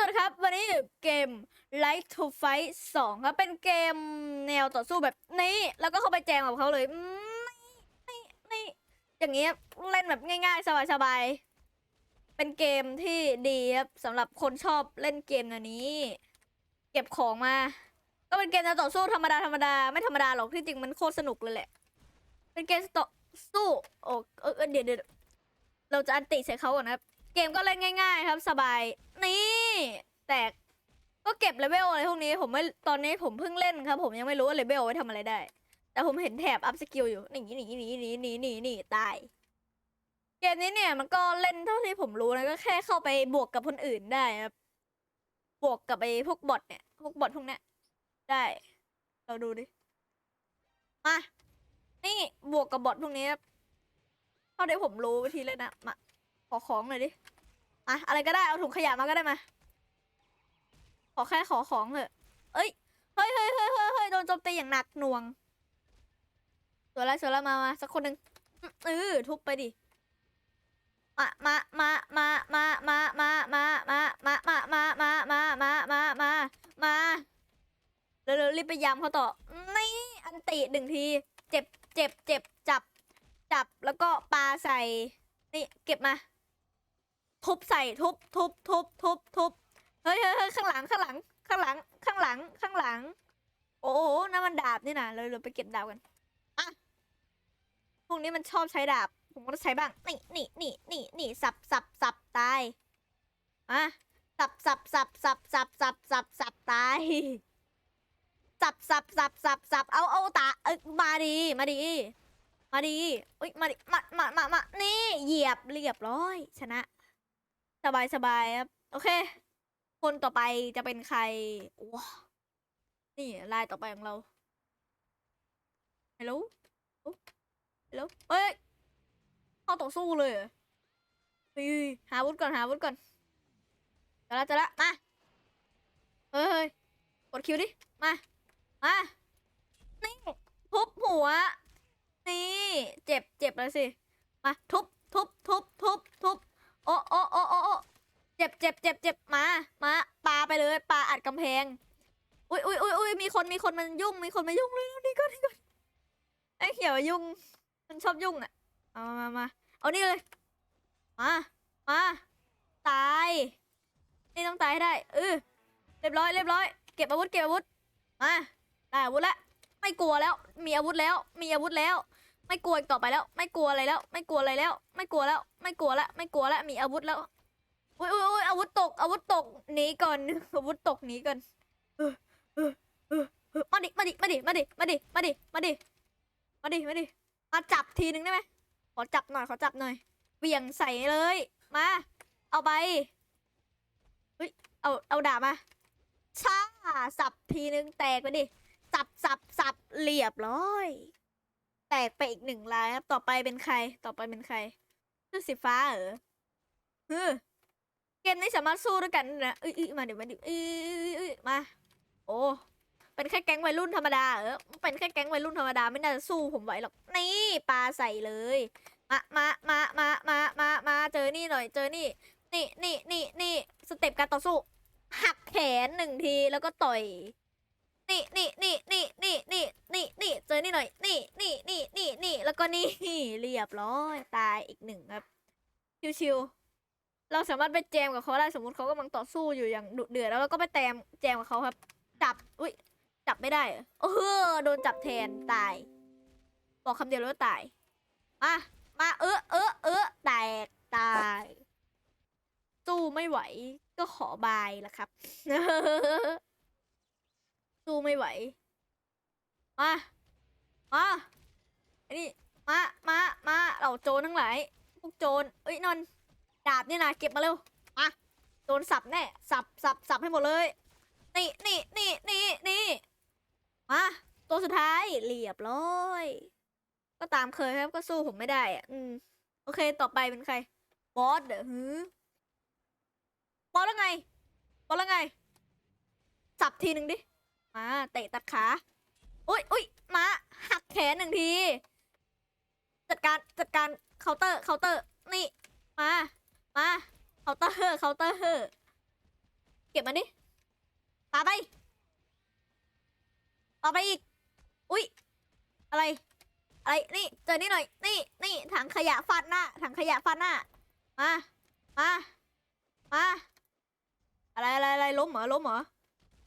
สวัสดีครับ วันนี้อยู่เกม Light to Fight 2 ครับ เป็นเกมแนวต่อสู้แบบนี้ แล้วก็เข้าไปแจงกับเขาเลยอืมนี่นี่อย่างเงี้ยเล่นแบบง่ายๆ สบายๆ เป็นเกมที่ดีครับสำหรับคนชอบเล่นเกมแนวนี้ เก็บของมา ก็เป็นเกมแนวต่อสู้ธรรมดาธรรมดาไม่ธรรมดาหรอกที่จริงมันโคตรสนุกเลยแหละ เป็นเกมต่อสู้โอ้เออเดี๋ยวเดี๋ยวเราจะอันติใส่เขาก่อนครับ เกมก็เล่นง่าย ๆ ครับสบายนี่ แต่ก็เก็บเลเวลอะไรพวกนี้ผมไม่ตอนนี้ผมเพิ่งเล่นครับ ผมยังไม่รู้ว่าเลเวลไว้ทำอะไรได้ แต่ผมเห็นแถบอัพสกิลอยู่หนีหนีหนีหนีหนีหนีหนีตายเกมนี้เนี่ยมันก็เล่นเท่าที่ผมรู้นะก็แค่เข้าไปบวกกับคนอื่นได้ครับบวกกับไอ้พวกบอทเนี่ยพวกบอทพวกเนี้ยได้ เราดูดิมานี่บวกกับบอทพวกนี้ครับเท่าที่ผมรู้วิธีเล่นนะมาขอของหน่อยดิมาอะไรก็ได้เอาถุงขยะมาก็ได้มา อแค่ขอของเถอะเอ้ย เฮ้ยเฮ้ยเฮ้ยเฮ้ยเฮ้ยโดนโจมตีอย่างหนักหน่วงสวยแล้วสวยแล้วมามาสักคนหนึ่งเออทุบไปดิ มามามามามามามามามามามามามามามามามามาเร็วๆรีบไปยำเขาต่อ นี่อันติหนึ่งที เจ็บเจ็บเจ็บจับ จับแล้วก็ปาใส่ นี่เก็บมา ทุบใส่ทุบทุบทุบทุบทุบ ฮ้ยเฮ้ยเฮ้ยข้างหลังข้างหลัง ข้างหลัง ข้างหลัง ข้างหลัง โอ้โหนั่นมันดาบนี่นะเลยเราไปเก็บดาบกันอะพวกนี้มันชอบใช้ดาบ ผมก็ต้องใช้บ้าง นี่นี่นี่นี่นี่สับสับสับตายมาสับสับสับสับสับสับสับสับตายสับสับสับสับสับเอาเอาตาเอ้ยมาดีมาดี มาดีอุ้ยมาดิมามามามานี่เหยียบเรียบร้อย ชนะ สบายสบายครับ โอเค คนต่อไปจะเป็นใครว้านี่ลายต่อไปของเราฮัลโหลฮัลโหลเอ้ยเข้าต่อสู้เลยหรอเฮ้ยหาวุธก่อนหาวุธก่อนจะละจะละมาเฮ้ยเฮ้ยกดคิวดิมามานี่ทุบหัว นี่เจ็บเจ็บแล้วสิมาทุบทุบทุบทุบทุบโอ้โอ้โอ้โอ้ เจ็บเจ็บเจ็บเจ็บมา มาปาไปเลยปาอัดกำแพง อุ้ยอุ้ยอุ้ยอุ้ยมีคนมีคนมันยุ่ง มีคนมายุ่งเลยนี่ก็นี่ก็ไอ้เขียวยุ่ง มันชอบยุ่งอะมามามาเอานี่เลย มา มา ตาย นี่ต้องตายให้ได้เออเรียบร้อยเรียบร้อย เก็บอาวุธเก็บอาวุธ มาได้อาวุธแล้วไม่กลัวแล้ว มีอาวุธแล้ว มีอาวุธแล้ว ไม่กลัวอีกต่อไปแล้ว ไม่กลัวอะไรแล้ว ไม่กลัวอะไรแล้ว ไม่กลัวแล้ว ไม่กลัวแล้ว ไม่กลัวแล้ว มีอาวุธแล้ว อุ้ยอุ้ยอุ้ยอาวุธตก อาวุธตกหนีก่อน อาวุธตกหนีก่อนเออเออเออเออมาดิ มาดิ มาดิ มาดิ มาดิ มาดิ มาดิ มาดิ มาดิ มาจับทีนึงได้ไหมขอจับหน่อย ขอจับหน่อยเหวี่ยงใส่เลย มา เอาไป เฮ้ย เอา เอาดาบมาช่าสับทีนึงแตกไปดิ สับสับสับเรียบร้อย แตกไปอีกหนึ่งลายครับ ต่อไปเป็นใคร ต่อไปเป็นใครเสื้อสีฟ้าเหรอเฮ้อ มนี้สามารถสู้ด้วยกันนะเอ้ยเอ้ยมาเดี๋ยวมาเดี๋ยวเอ้ยเอ้ยเอ้ยมา โอ้เป็นแค่แก๊งวัยรุ่นธรรมดาเหรอเป็นแค่แก๊งวัยรุ่นธรรมดาไม่น่าจะสู้ผมไหวหรอกนี่ปลาใส่เลยมามามามามามามาเจอนี่หน่อย เจอนี่ นี่นี่นี่นี่สเต็ปการต่อสู้ หักแขนหนึ่งทีแล้วก็ต่อยนี่นี่นี่นี่นี่นี่นี่นี่เจอนี่หน่อย นี่นี่นี่นี่นี่แล้วก็นี่เรียบร้อยตายอีกหนึ่งครับชิวๆ เราสามารถไปแจมกับเขาได้สมมติเขากำลังต่อสู้อยู่อย่างดุเดือดแล้วเราก็ไปแจมแจมกับเขาครับ จับอุ้ยจับไม่ได้เออโดนจับแทนตาย บอกคำเดียวแล้วว่าตายมามาเออเออเออแตกตายสู้ไม่ไหว ก็ขอบายละครับสู้ไม่ไหวมามาอันนี้มามามาเราโจรทั้งหลายพวกโจรเอ้ยนอน ดาบนี่นะเก็บมาเร็วมาโจรสับแน่สับสับสับให้หมดเลยนี่นี่นี่นี่นี่มาตัวสุดท้ายเรียบร้อยก็ตามเคยครับก็สู้ผมไม่ได้อะอืมโอเคต่อไปเป็นใครบอสเด้อหือบอสแล้วไงบอสแล้วไง สับทีหนึ่งดิมาเตะตัดขาอุ้ยอุ้ยมาหักแขนหนึ่งที จัดการจัดการเคาน์เตอร์เคาน์เตอร์นี่มา มาเคาน์เตอร์เคาน์เตอร์เก็บมันดิปาไปปาไปอีก อุ้ยอะไร อะไร นี่ เจอนี่หน่อย นี่ นี่ ถังขยะฟาดหน้า ถังขยะฟาดหน้า มา มา มา อะไรอะไรอะไรล้มเหรอ ล้มเหรอ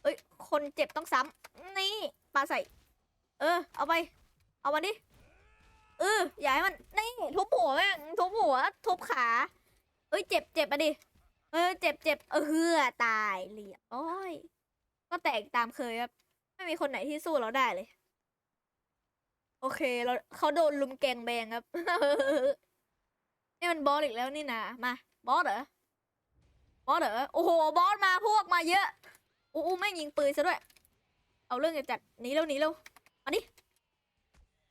เอ้ย คนเจ็บต้องซ้ำนี่ปาใส่ เออ เอาไป เอามาดิ เอออย่าให้มัน นี่ ทุบหัวแม่ง ทุบหัว ทุบขา เอ้ยเจ็บเจ็บมาดิ เออเจ็บเจ็บเออเฮือตายเรียบร้ย ก็แตกตามเคยครับ ไม่มีคนไหนที่สู้เราได้เลย โอเคเราเขาโดนลุมแกงแบงครับ นี่มันบอสอีกแล้วนี่นะมาบอสเหรอบอสเหรอโอ้โหบอสมาพวกมาเยอะอู้อู้ไม่งยิงปืนซะด้วย เอาเรื่องจะจัดหนีเร็วหนีเร็วมาดิ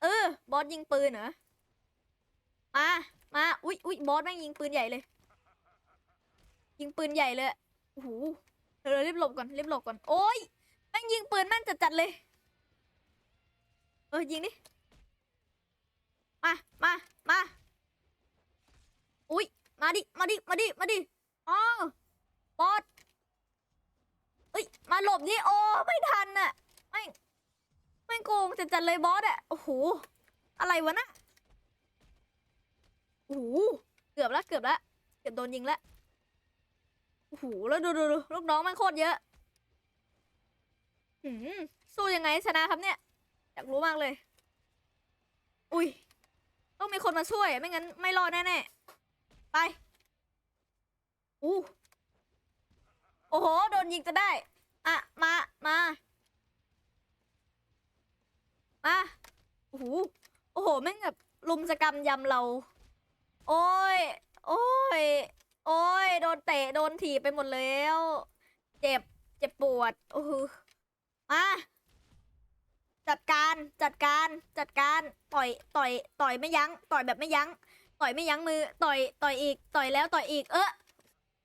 เออบอสยิงปืนเหรอมามา อุ๊ยอุ๊ยบอสแม่งยิงปืนใหญ่เลย ยิงปืนใหญ่เลยโอ้โหเร็วรีบหลบก่อนรีบหลบก่อนโอ้ยแม่งยิงปืนแม่นจัดๆเลย เออยิงดิมามามาอุ๊ยมาดิมาดิมาดิมาดิอ๋อบอสเอ้ยมาหลบดิโอ้ไม่ทันน่ะไม่ไม่โกงจัดๆเลยบอสอะโอ้โหอะไรวะน่ะโอ้โหเกือบละเกือบละเกือบโดนยิงละ หแล้วดูดูดูลูกน้องมันโคตรเยอะหืมสู้ยังไงชนะครับเนี่ย อยากรู้มากเลย อุ้ย ต้องมีคนมาช่วย ไม่งั้นไม่รอดแน่ๆ ไป อู้ โอ้โห โดนยิงจะได้ อะ มา มา มา โอ้โห โอ้โห แม่งแบบลุมสกรรมยำเรา โอ้ย โอ้ย โอ้ย โดนเตะ โดนถีบไปหมดแล้ว เจ็บ เจ็บปวด โอ้โหมาจัดการ จัดการ จัดการ ต่อย ต่อย ต่อยไม่ยั้ง ต่อยแบบไม่ยั้ง ต่อยไม่ยั้งมือ ต่อย ต่อยอีก ต่อยแล้ว ต่อยอีก เออ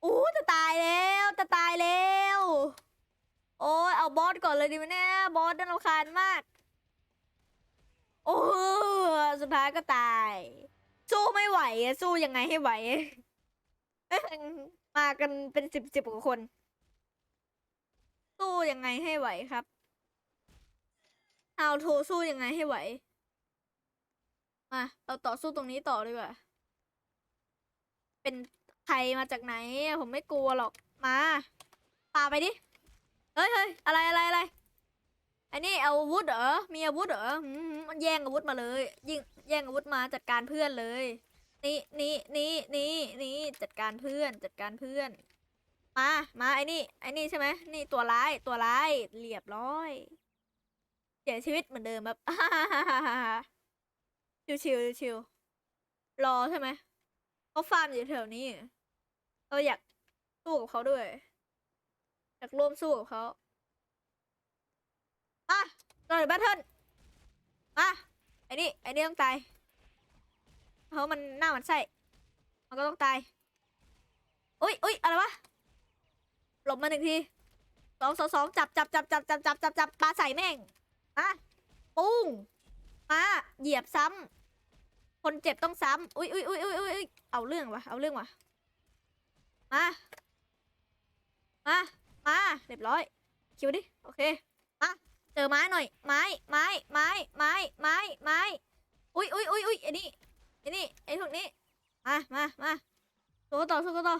อู้จะตายแล้ว จะตายแล้ว โอ้ย เอาบอสก่อนเลยดีไหมเนี่ย บอสน่ารำคาญมาก โอ้สุดท้ายก็ตาย สู้ไม่ไหว สู้ยังไงให้ไหว มากันเป็นสิบสิบกว่าคน สู้ยังไงให้ไหวครับ How to สู้ยังไงให้ไหว มา เราต่อสู้ตรงนี้ต่อดีกว่า เป็นใครมาจากไหน ผมไม่กลัวหรอก มาปาไปดิ เฮ้ยเฮ้ยอะไรอะไรอะไรไอ้นี่เอาอาวุธเหรอ มีอาวุธเหรอมันแย่งอาวุธมาเลย ยิงแย่งอาวุธมาจัดการเพื่อนเลย นี่นี่นี่นี่นี่จัดการเพื่อนจัดการเพื่อน มามาไอ้นี่ไอ้นี่ใช่ไหมนี่ตัวร้ายตัวร้ายเรียบร้อยเสียชีวิตเหมือนเดิมแบบชิวชิวชิวๆรอใช่ไหมเขาฟาร์มอยู่แถวนี้ เราอยากสู้กับเขาด้วยอยากร่วมสู้กับเขามาเกิดแบทเทิลมาไอ้นี่ไอ้นี่ต้องตาย เพราะมันหน้ามันไส้มันก็ต้องตายอุ้ยอุ้ยอะไรวะ หลบมาหนึ่งทีสองสองสองจับจับจับจับจับจับจับจับปลาใส่แม่งมาปุ้งมาเหยียบซ้ำคนเจ็บต้องซ้ำอุ้ยอุ้ยอุ้ยอุ้ยอุ้ยเอาเรื่องวะเอาเรื่องวะมามามาเรียบร้อยคิวดิโอเคมาเจอไม้หน่อย ไม้ไม้ไม้ไม้ไม้ไม้อุ้ยอุ้ยอุ้ยอุ้ยอ้นี่ไอ้นี่ไอ้พวกนี้ มามามาสู้กันต่อสู้กันต่อ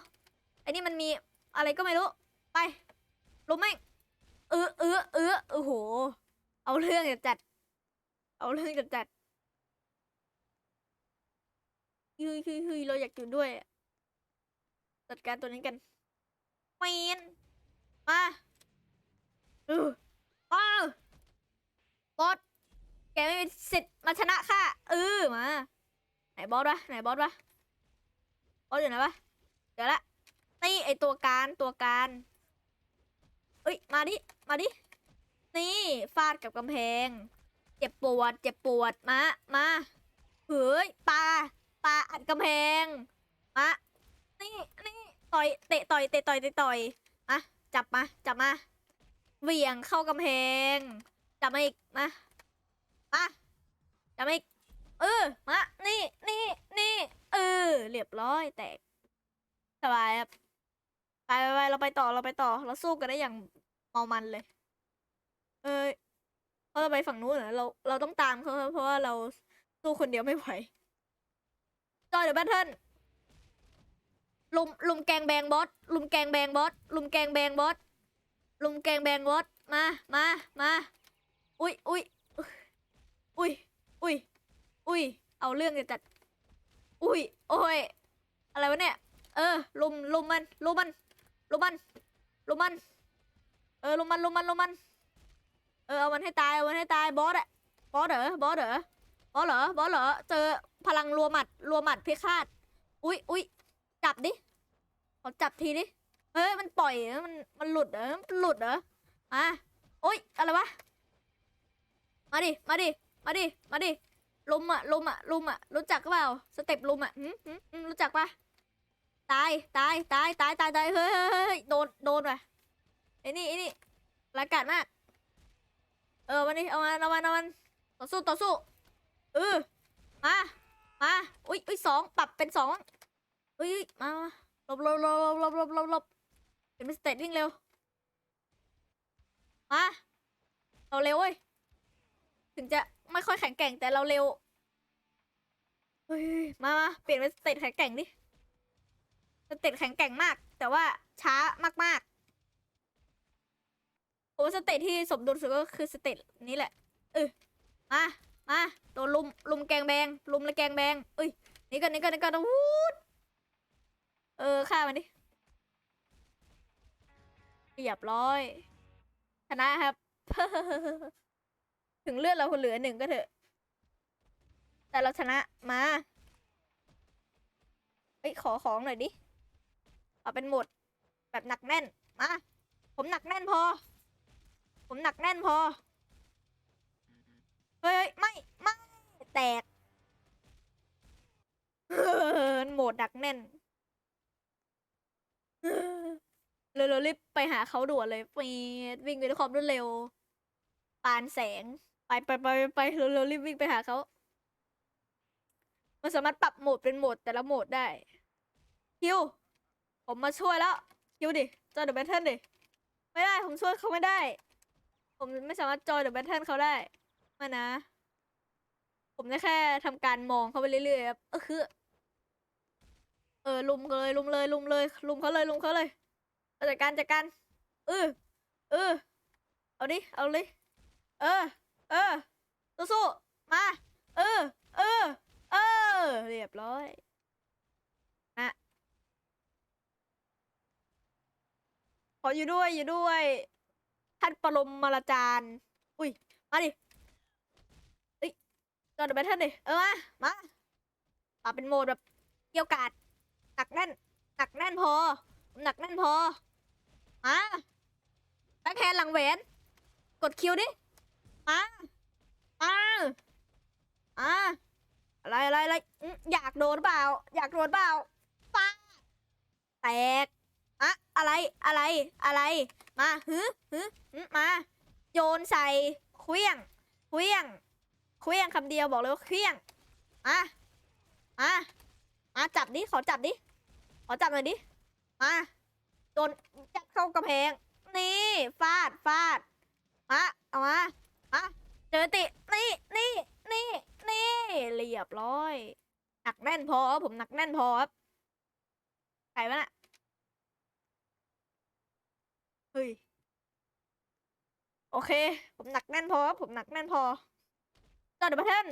ไอ้นี่มันมีอะไรก็ไม่รู้ ไปลุมแม่งเออเออเออโอ้โห เอาเรื่องจะจัด เอาเรื่องจะจัดฮ้ยฮ้ยฮ้ยเราอยากอยู่ด้วย จัดการตัวนี้กันเมนมาเออมาบอสแกไม่มีสิทธิ์มาชนะข้าเออมา ไหนบอสวะไหนบอสวะบอสอยู่ไหนวะเดี๋ยวละนี่ไอตัวการตัวการเอ้ยมาดิมาดินี่ฟาดกับกำแพง เจ็บปวด เจ็บปวดมามาเฮ้ยปลาปลาอัดกำแพงมานี่นี่ต่อยเตะต่อยเตะต่อยเตะต่อยมาจับมาจับมาเหวี่ยงเข้ากำแพงจับมาอีกมามาจับมาอีก ออมานี่นี่นี่เออ เรียบร้อยแตกสบายครับไปไปไปเราไปต่อเราไปต่อ เราสู้กันได้อย่างเมามันเลย เอ้ยเขาไปฝั่งนู้นเหรอเราเราต้องตามเขาเพราะว่าเราสู้คนเดียวไม่ไหวจอยเดอะแบทเทิลลุมลุมแกงแบงบอสลุมแกงแบงบอสลุมแกงแบงบอสลุมแกงแบงบอสมามามาอุ้ยอุ้ยอุ้ยอุ้ย อุ้ย เอาเรื่องจะจัด อุ้ย โอ้ย อะไรวะเนี่ย เออลุมลุมมันลุมมันลุมมันลุมมัน เออลุมมันลุมมันลุมมัน เออเอามันให้ตายเอามันให้ตายบอสอะบอสเหรอบอสเหรอบอสเหรอบอสเหรอ เจอพลังรัวหมัดรัวหมัดพิฆาตอุ้ยอุ้ยจับดิขอจับทีดิเฮ้ยมันปล่อยมันมันหลุดเหรอมันหลุดเหรออะโอ๊ยอะไรวะมาดิมาดิมาดิมาดิ ลุมอะลุมอะลุมอะรู้จักเปล่า สเต็ปลุมอะหืมหืมหืมรู้จักปะตายตายตายตายตายตายเฮ้ยเฮ้ยเฮ้ยโดนโดนว่ะไอ้นี่ไอ้นี่ร้ายกาจมาก เออวันนี้เอามันเอามันเอามันต่อสู้ต่อสู้เออมามาอุ้ยอุ้ยสองปรับเป็นสองอุ้ยอุ้ยมามาหลบหลบหลบหลบหลบหลบหลบเป็นสเตตวิ่งเร็วมาเราเร็วเว้ยถึงจะ ไม่ค่อยแข็งแกร่งแต่เราเร็วเฮ้ยมามาเปลี่ยนเป็นสเตตแข็งแกร่งดิสเตตแข็งแกร่งมาก แต่ว่าช้ามากๆโอ้สเตตที่สมดุลสุดก็คือสเตตนี้แหละเออมามาโดนลุมลุมแกงแบงลุมและแกงแบงเอ้ยนี่กันนี่กันนี่กันวูดเออฆ่ามันดิเรียบร้อยชนะครับ ถึงเลือดเราเหลือหนึ่งก็เถอะ แต่เราชนะมาเอ้ยขอของหน่อยดิเอาเป็นโหมด แบบหนักแน่น มา ผมหนักแน่นพอ ผมหนักแน่นพอ เฮ้ยเฮ้ยไม่ไม่แตกโหมดหนักแน่นเร็วๆรีบไปหาเขาด่วนเลยปีดวิ่งไปด้วยความรวดเร็ว ปานแสง ไปไปไปไปเร็วๆรีบวิ่งไปหาเขา มันสามารถปรับโหมดเป็นโหมดแต่ละโหมดได้ คิว ผมมาช่วยแล้ว คิวดิ จอยเดอะแบทเทิลดิ ไม่ได้ ผมช่วยเขาไม่ได้ ผมไม่สามารถจอยเดอะแบทเทิลเขาได้ม่นะ ผมได้แค่ทำการมองเขาไปเรื่อยๆครับเออคือ เออลุมเลยลุมเลยลุมเลยลุมเขาเลยลุมเขาเลยจัดการจัดการเออเออเอาดิ เอาเลย เออ เออสู้ๆมา เออ เออ เออ เรียบร้อยนะขออยู่ด้วยอยู่ด้วย ท่านปรมมาราจารย์ อุ้ย มาดิเอ้ยจอดแบทเทิลดิ เออ มา มาปรับเป็นโหมดแบบเกี่ยวกาดหนักแน่น หนักแน่นพอ หนักแน่นพอ มาแบ็คแฮนด์หลังแหวนกดคิวดิ มามาอ่าอะไรอะไรอะไรอยากโดนเปล่า อยากโดนเปล่าป้าแตกอะอะไรอะไรอะไร มาฮึฮึฮึมา โยนใส่เคลี้ยงเคลี้ยงเคลี้ยงคำเดียวบอกเลยว่าเคลี้ยงมามามาจับดิขอจับดิขอจับหน่อยดิมาโดนจับเข้ากระแพงนี่ฟาดฟาดมาเอามา มาเจอติ นี่นี่นี่นี่เรียบร้อยหนักแน่นพอผมหนักแน่นพอครับใครวะน่ะเฮ้ยโอเค ผมหนักแน่นพอครับผมหนักแน่นพอจอดเดอะบัตเทิล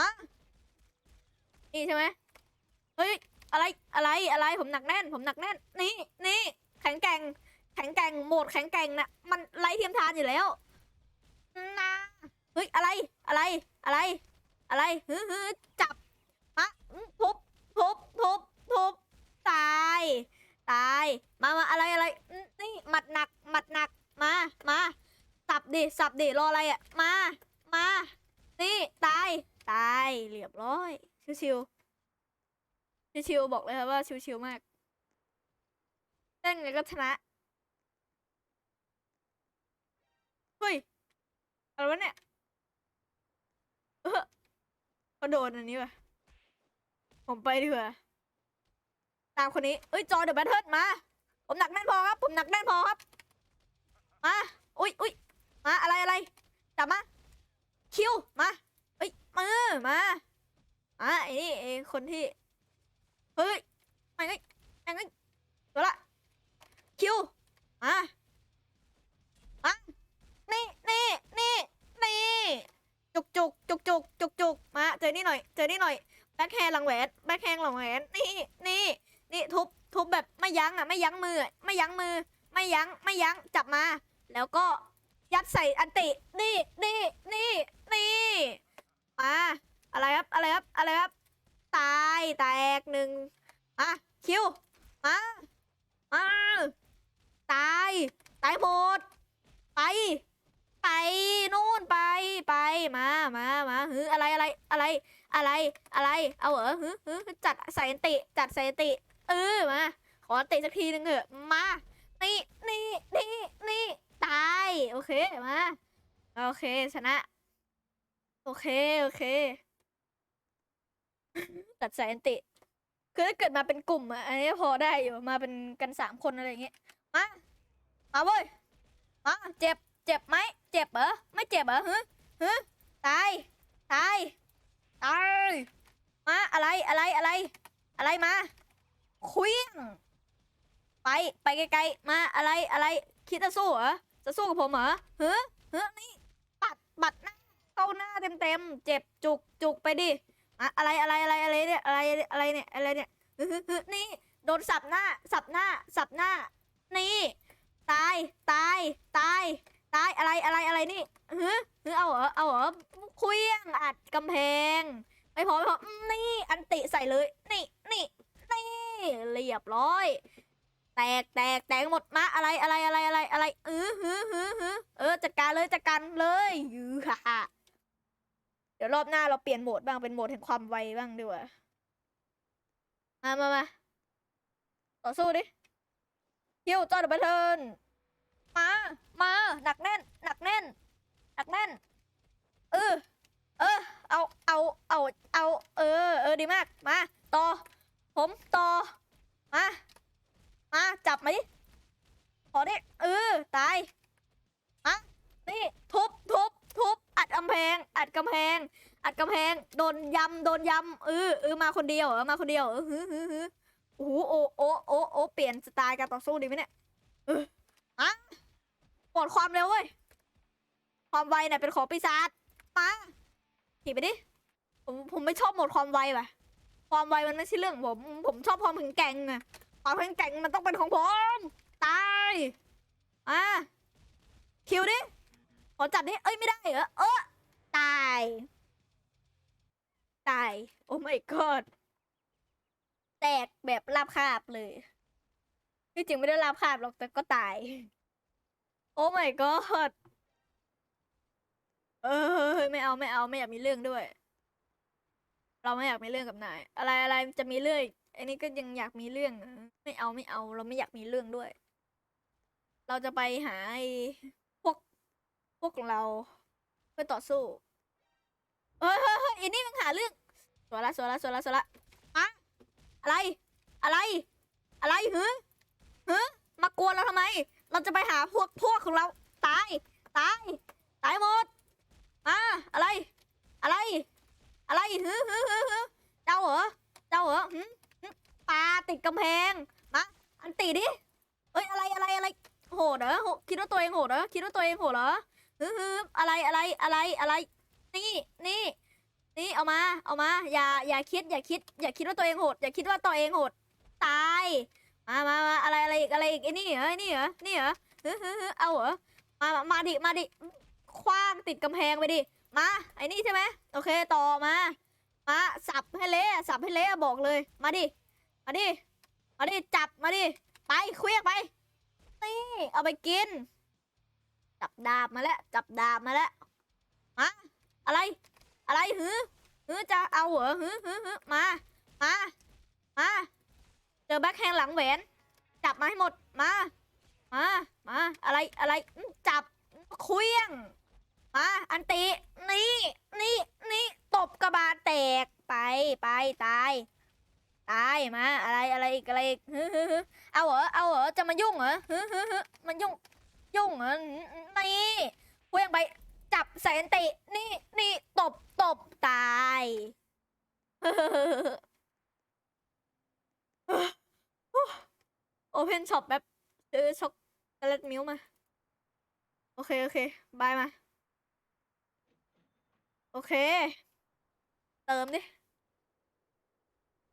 อะนี่ใช่ไหมเฮ้ยอะไรอะไรอะไรผมหนักแน่น ผมหนักแน่น นี่นี่แข็งแกร่งแข็งแกร่งโหมดแข็งแกร่งนะมันไร้เทียมทานอยู่แล้ว นะเฮ้ยอะไรอะไรอะไร อะไรฮึฮึจับมาทุบทุบทุบทุบตายตายมามาอะไรอะไรนี่หมัดหนักหมัดหนักมามาสับดิสับดิรออะไรอะมามานี่ตายตายเรียบร้อยชิวๆชิวๆบอกเลยครับว่าชิวๆมากเล่นไงก็ชนะเฮ้ย อะไรวะเนี่ยเออก็โดนอันนี้ว่ะผมไปดีกว่าตามคนนี้ เอ้ยจอเดอะแบทเทิลมา ผมหนักแน่นพอครับ ผมหนักแน่นพอครับ มา อุ้ยอุ้ยมา อะไรอะไรจับมา คิว มา เอ้ยมือมาอะไอ้นี่ไอ้คนที่ เฮ้ยไอ้ไงไอ้ไงตัวละ คิว มา นี่นี่นี่นี่จุกจุกจุกจุกจุกจุกมาเจอนี่หน่อย เจอนี่หน่อยแบ็คแฮนด์หลังแหวนแบ็คแฮนด์หลังแหวนนี่นี่นี่ทุบทุบแบบไม่ยั้งอะไม่ยั้งมือ ไม่ยั้งมือ ไม่ยั้งไม่ยั้งจับมา แล้วก็ยัดใส่อันตินี่นี่นี่นี่มาอะไรครับอะไรครับอะไรครับตายแตกหนึ่งมาคิวมามาตายตายหมดไป ไปนู่นไปไปมามามาหืออะไรอะไรอะไรอะไรอะไร เอาเหรอหือหือจัดใส่ติจัดใส่ติ เออมาขอติสักทีหนึงเถอะมานี่นี่นี่นี่ตายโอเคมาโอเคชนะ โอเคโอเคตัดสายอันติคือถ้าเกิดมาเป็นกลุ่มอะอันนี้พอได้อยู่มาเป็นกันสามคนอะไรอย่างเงี้ยมามาเว้ยมาเจ็บ เจ็บไหม เจ็บเหรอ ไม่เจ็บเหรอฮึฮึตาย ตาย ตาย มา อะไร อะไร อะไร อะไรมาคลี้ยงไป ไปไกลๆ มา อะไร อะไร คิดจะสู้เหรอ จะสู้กับผมเหรอเฮ้เฮ้นี่ ปัดบัดหน้าเข้าหน้าเต็มๆ เจ็บจุกจุกไปดิอะอะไร อะไร อะไร อะไรเนี่ย อะไร อะไรเนี่ย อะไรเนี่ยฮึฮึฮึนี่ โดนสับหน้า สับหน้า สับหน้า นี่ ตาย ตาย ตาย ตายอะไรอะไรอะไรนี่ฮึฮึเอาเหรอเอาเหรอเคลี้ยงอัดกำแพงไม่พอไม่พอนี่อันติใส่เลยนี่นี่นี่เรียบร้อย แตกแตกแตกหมดมาอะไรอะไรอะไรอะไรอะไรเออฮือฮือฮือเออจัดการเลยจัดการเลยยือฮ่าเดี๋ยวรอบหน้าเราเปลี่ยนโหมดบ้างเป็นโหมดแห่งความไวบ้างดีกว่ามามามาต่อสู้ดิคิวจอดบัตเทิร์นมา มาหนักแน่น หนักแน่น หนักแน่น เออ เออ เอา เอา เอา เอา เออ เออ ดีมาก มา ต่อ ผมต่อ มา มา จับมาดิ ขอดิ เออ ตายอะนี่ ทุบ ทุบ ทุบ อัดกำแพง อัดกำแพง อัดกำแพง โดนยำ โดนยำ เออ เออ มาคนเดียวเหรอมาคนเดียว เออฮึฮึฮึโอ้โหโอโอโอโอเปลี่ยนสไตล์การต่อสู้ดีไหมเนี่ย เอออะ หมดความเร็วเว้ย ความไวเนี่ยเป็นของปีศาจมาขี่ไปดิ ผมผมไม่ชอบหมดความไวว่ะ ความไวมันไม่ใช่เรื่องผม ผมชอบความแข็งแกร่งอะความแข็งแกร่งมันต้องเป็นของผม ตาย อะ คิวดิ ขอจัดดิ เอ้ยไม่ได้เหรอ เออตาย ตาย โอ้ my god แตกแบบราบคาบเลยที่จริงไม่ได้ราบคาบหรอกแต่ก็ตาย โอ้ my god เออไม่เอาไม่เอาไม่อยากมีเรื่องด้วย เราไม่อยากมีเรื่องกับนาย อะไรอะไรจะมีเรื่องอันนี้ก็ยังอยากมีเรื่องอะไม่เอาไม่เอา เราไม่อยากมีเรื่องด้วย เราจะไปหาไอ้พวกพวกของเราเพื่อต่อสู้เฮ้ยเฮ้ยเฮ้ยอันนี้มันหาเรื่องสวยละสวยละสวยละสวยละอะอะไร อะไร อะไรหือหือมากวนเราทำไม เราจะไปหาพวกพวกของเราตายตายตายหมดมาอะไร อะไร อะไรหือหือหือหือเจ้าเหรอเจ้าเหรอหืมปลาติดกำแพงมาอันตีดิเอ้ยอะไรอะไรอะไรโหดเหรอโหคิดว่าตัวเองโหดเหรอคิดว่าตัวเองโหดเหรอฮึฮึอะไรอะไรอะไรอะไรนี่นี่นี่เอามาเอามาอย่าอย่าคิดอย่าคิด อย่าคิดว่าตัวเองโหดอย่าคิดว่าตัวเองโหดตาย มามามาอะไรอะไรอีกอะไรอีกไอ้นี่เหรอไอ้นี่เหรอนี่เหรอฮึฮึฮึเอาเหรอมามาดิมาดิคว้างติดกำแพงไปดิมาไอ้นี่ใช่ไหมโอเคต่อมามาสับให้เละสับให้เละบอกเลย มาดิมาดิมาดิจับมาดิไปเคลี้ยงไปนี่เอาไปกิน จับดาบมาแล้วจับดาบมาแล้วมาอะไร อะไรหือหือจะเอาเหรอหือหือหือมามามา เจอแบ็คแฮนด์หลังแหวน จับมาให้หมดมา มา มา อะไรอะไรจับเคลี้ยงมาอันตินี่นี่นี่ตบกระบาลแตกไปไปตาย ตายมาอะไรอะไรอีกอะไรอีกฮึฮึฮึเอาเหรอเอาเหรอจะมายุ่งเหรอฮึฮึฮึมันยุ่งยุ่งเหรอนี่เว้ยงไปจับใส่อันตินี่นี่ตบตบตาย โอเพนช็อปแบบซื้อช็อกโกแลตมิลมา โอเค โอเค บายมา โอเค เติมดิ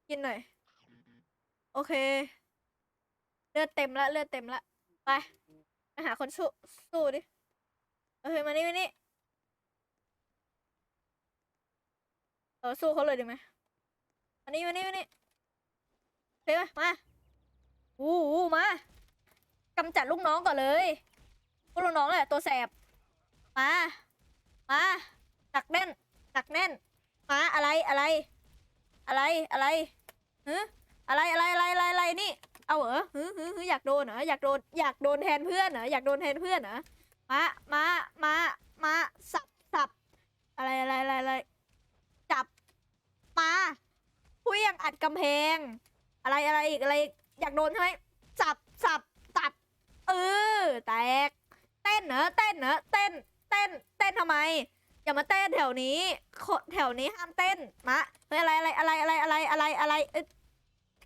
กินหน่อย โอเค เลือดเต็มละ เลือดเต็มละ ไปไปหาคนสู้สู้ดิ โอเค มานี่มานี่เออสู้เขาเลยดีไหมมานี่มานี่มานี่ เคไหมาอู้หูมากำจัดลูกน้องก่อนเลยพวกลูกน้องแหละตัวแสบมามาหนักแน่นหนักแน่นมาอะไรอะไร อะไรอะไรฮึอะไรอะไรอะไรอะไรอะไรนี่ เอาเหรอฮึฮึฮึอยากโดนเหรออยากโดนอยากโดนแทนเพื่อนเหรออยากโดนแทนเพื่อนเหรอมามามามาสับสับอะไรอะไรอะไรอะไรจับมาผู้ยังอัดกำแพง อะไรอะไรอีกอะไรอีกอยากโดนใช่ไหมสับสับสับเออแตก เต้นเหรอเต้นเหรอเต้น เต้น เต้นทำไม อย่ามาเต้นแถวนี้แถวนี้ห้ามเต้นมะเฮ้ยอะไรอะไรอะไรอะไรอะไรอะไรอะไร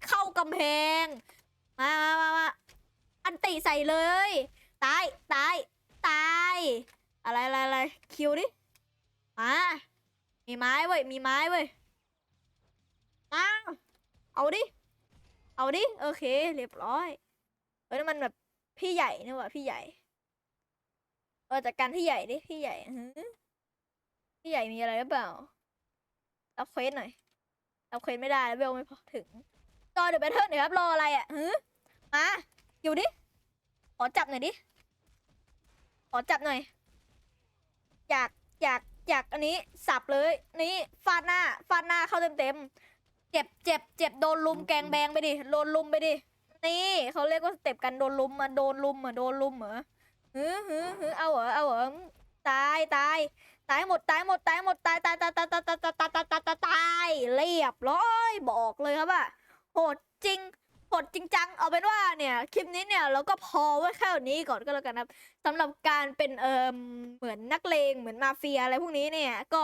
เข้ากำแพงมามามามาอันติใส่เลยตายตายตายอะไรอะไรอะไรคิวดิมามีไม้เว้ยมีไม้เว้ยมาเอาดิ เอาดิ โอเค เรียบร้อย เออมันแบบพี่ใหญ่นี่ว่าพี่ใหญ่ เออจัดการพี่ใหญ่ดิพี่ใหญ่พี่ใหญ่มีอะไรหรือเปล่ารับเควสหน่อยรับเควสไม่ได้แล้วเวลไม่พอถึงรอเดี๋ยวแบทเทิลเดี๋ยครับรออะไรอะหือมาอยู่ดิขอจับหน่อยดิขอจับหน่อย อยากอยากอยากอันนี้สับเลย นี่ฟาดหน้าฟาดหน้าเข้าเต็มเต็ม เจ็บเจ็บเจ็บโดนลุมแกงแบงไปดิโดนลุมไปดินี่เขาเรียกว่าสเต็ปกันโดนลุมมาโดนลุมอะโดนลุมเหรอหือหือหือเอาเหรอเอาเหรอตายตายตายหมดตายหมดตายหมดตายตายตายตายตายตายตายตายตายตายตายตายเรียบร้อยบอกเลยครับว่าโหดจริงโหดจริงจังเอาเป็นว่าเนี่ยคลิปนี้เนี่ยเราก็พอไว้แค่นี้ก่อนก็แล้วกันครับสำหรับการเป็นเอิมเหมือนนักเลงเหมือนมาเฟียอะไรพวกนี้เนี่ยก็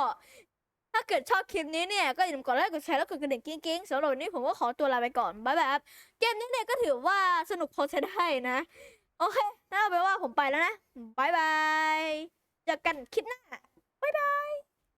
ถ้าเกิดชอบคลิปนี้เนี่ย ก็อย่าลืมกดไลค์กดแชร์แล้วกดกระดิ่งกิ้งๆสำหรับวันนี้ผมก็ขอตัวลาไปก่อนบ๊ายบายครับเกมนี้เนี่ยก็ถือว่าสนุกพอใช้ได้นะ โอเคน่าเอาเป็นว่าผมไปแล้วนะบ๊ายบายเจอกันคลิปหน้าบ๊ายบาย